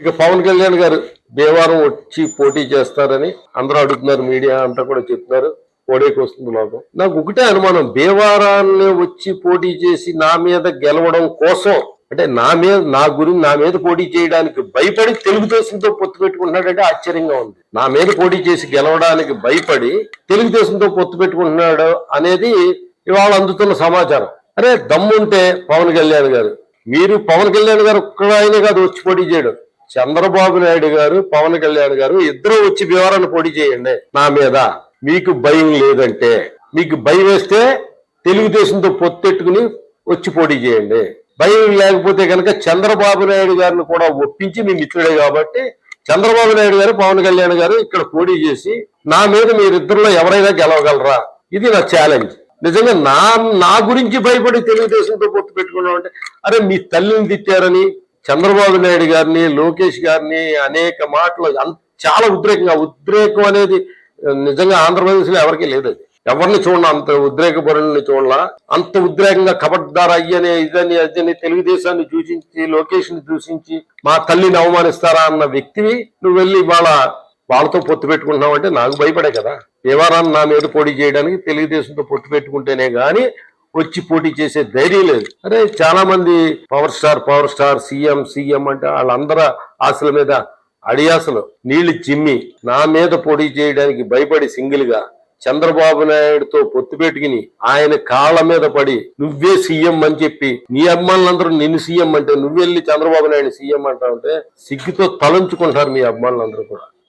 ఇక పవన్ కళ్యాణ్ గారు దేవారం వచ్చి పోటీ చేస్తారని అందరూ అడుగుతున్నారు మీడియా అంతా కూడా చెప్తున్నారు కోడేకి వస్తుంది లోకం. నాకు ఒకటే అనుమానం భీమవరాన్ని వచ్చి పోటీ చేసి నా మీద గెలవడం కోసం అంటే నా మీద నా గురించి నా మీద పోటీ చేయడానికి భయపడి తెలుగుదేశంతో పొత్తు పెట్టుకుంటున్నాడంటే ఆశ్చర్యంగా ఉంది. నా మీద పోటీ చేసి గెలవడానికి భయపడి తెలుగుదేశంతో పొత్తు పెట్టుకుంటున్నాడు అనేది ఇవాళ అందుతున్న సమాచారం. అరే దమ్ముంటే పవన్ కళ్యాణ్ గారు. మీరు పవన్ కళ్యాణ్ గారు ఒక్కడాయనే కాదు వచ్చి పోటీ చేయడం. చంద్రబాబు నాయుడు గారు పవన్ కళ్యాణ్ గారు ఇద్దరు వచ్చి వివరణ పోటీ చేయండి నా మీద. మీకు భయం లేదంటే. మీకు భయం వేస్తే తెలుగుదేశంతో పొత్తెట్టుకుని వచ్చి పోటీ చేయండి. భయం లేకపోతే కనుక చంద్రబాబు నాయుడు గారిని కూడా ఒప్పించి మీ మిత్రుడే కాబట్టి చంద్రబాబు నాయుడు గారు పవన్ కళ్యాణ్ గారు ఇక్కడ పోటీ చేసి నా మీద మీరిద్దరిలో ఎవరైనా గెలవగలరా? ఇది నా ఛాలెంజ్. నిజంగా నా నా గురించి భయపడి తెలుగుదేశంతో పొత్తు పెట్టుకున్నాం అంటే అరే మీ తల్లిని తిట్టారని చంద్రబాబు నాయుడు గారిని లోకేష్ గారిని అనేక మాటలు చాలా ఉద్రేకంగా ఉద్రేకం అనేది నిజంగా ఆంధ్రప్రదేశ్లో ఎవరికీ లేదు అది. ఎవరిని చూడాల అంత ఉద్రేక పరులని చూడాల? అంత ఉద్రేకంగా కబడ్దార్ అయ్యని ఇదని అదని తెలుగుదేశాన్ని దూషించి లోకేష్ని దూషించి మా తల్లిని అవమానిస్తారా అన్న వ్యక్తివి నువ్వు వెళ్ళి వాళ్ళ వాళ్ళతో పొత్తు పెట్టుకుంటున్నావు అంటే నాకు భయపడే కదా. దేవారాన్ని నా మీద పొడి చేయడానికి తెలుగుదేశంతో పొత్తు పెట్టుకుంటేనే కానీ వచ్చి పోటీ చేసే ధైర్యం లేదు. అరే చాలా మంది power star power star CM CM అంటే వాళ్ళందరూ ఆశల మీద అడియాసలు నీళ్ళు చిమ్మి నా మీద పోటీ చేయడానికి భయపడి సింగిల్గా చంద్రబాబు నాయుడుతో పొత్తు పెట్టుకుని ఆయన కాళ్ళ మీద పడి నువ్వే సీఎం అని చెప్పి నీ అభిమానులందరూ నిన్ను సీఎం అంటే నువ్వెళ్ళి చంద్రబాబు నాయుడు సీఎం అంటా ఉంటే సిగ్గుతో తలంచుకుంటారు మీ అభిమానులందరూ కూడా.